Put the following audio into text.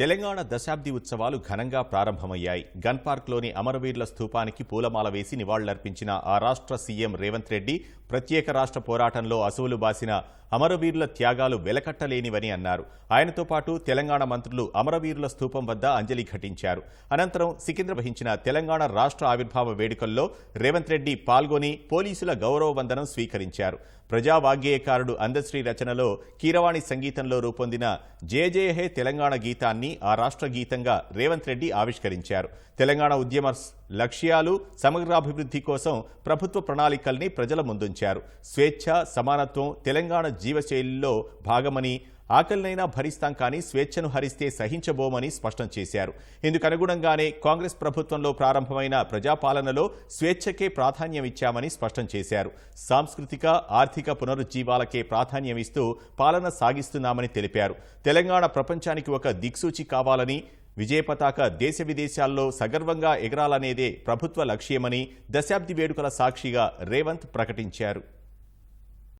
తెలంగాణ దశాబ్ది ఉత్సవాలు ఘనంగా ప్రారంభమయ్యాయి. గన్ పార్క్లోని అమరవీరుల స్థూపానికి పూలమాల వేసి నివాళులర్పించిన ఆ రాష్ట్ర సీఎం రేవంత్ రెడ్డి ప్రత్యేక రాష్ట్ర పోరాటంలో అసువులు బాసిన అమరవీరుల త్యాగాలు వెలకట్టలేనివని అన్నారు. ఆయనతో పాటు తెలంగాణ మంత్రులు అమరవీరుల స్థూపం వద్ద అంజలి ఘటించారు. అనంతరం సికింద్ర వహించిన తెలంగాణ రాష్ట్ర ఆవిర్భావ వేడుకల్లో రేవంత్ రెడ్డి పాల్గొని పోలీసుల గౌరవ వందనం స్వీకరించారు. ప్రజా వాగ్గేయకారుడు అందశ్రీ రచనలో కీరవాణి సంగీతంలో రూపొందిన జయ జయ హే తెలంగాణ గీతాన్ని ఆ రాష్ట్ర గీతంగా రేవంత్ రెడ్డి ఆవిష్కరించారు. తెలంగాణ ఉద్యమ లక్ష్యాలు సమగ్రాభివృద్ధి కోసం ప్రభుత్వ ప్రణాళికల్ని ప్రజల ముందుంచారు. స్వేచ్ఛ సమానత్వం తెలంగాణ జీవశైలిలో భాగమని ఆకలినైనా భరిస్తాం కానీ స్వేచ్ఛను హరిస్తే సహించబోమని స్పష్టం చేశారు. ఇందుకు అనుగుణంగానే కాంగ్రెస్ ప్రభుత్వంలో ప్రారంభమైన ప్రజాపాలనలో స్వేచ్ఛకే ప్రాధాన్యం ఇచ్చామని స్పష్టం చేశారు. సాంస్కృతిక ఆర్థిక పునరుజ్జీవాలకే ప్రాధాన్యమిస్తూ పాలన సాగిస్తున్నామని తెలిపారు. తెలంగాణ ప్రపంచానికి ఒక దిక్సూచి కావాలని విజయ పతాక దేశ విదేశాల్లో సగర్వంగా ఎగరాలనేదే ప్రభుత్వ లక్ష్యమని దశాబ్ది వేడుకల సాక్షిగా రేవంత్ ప్రకటించారు.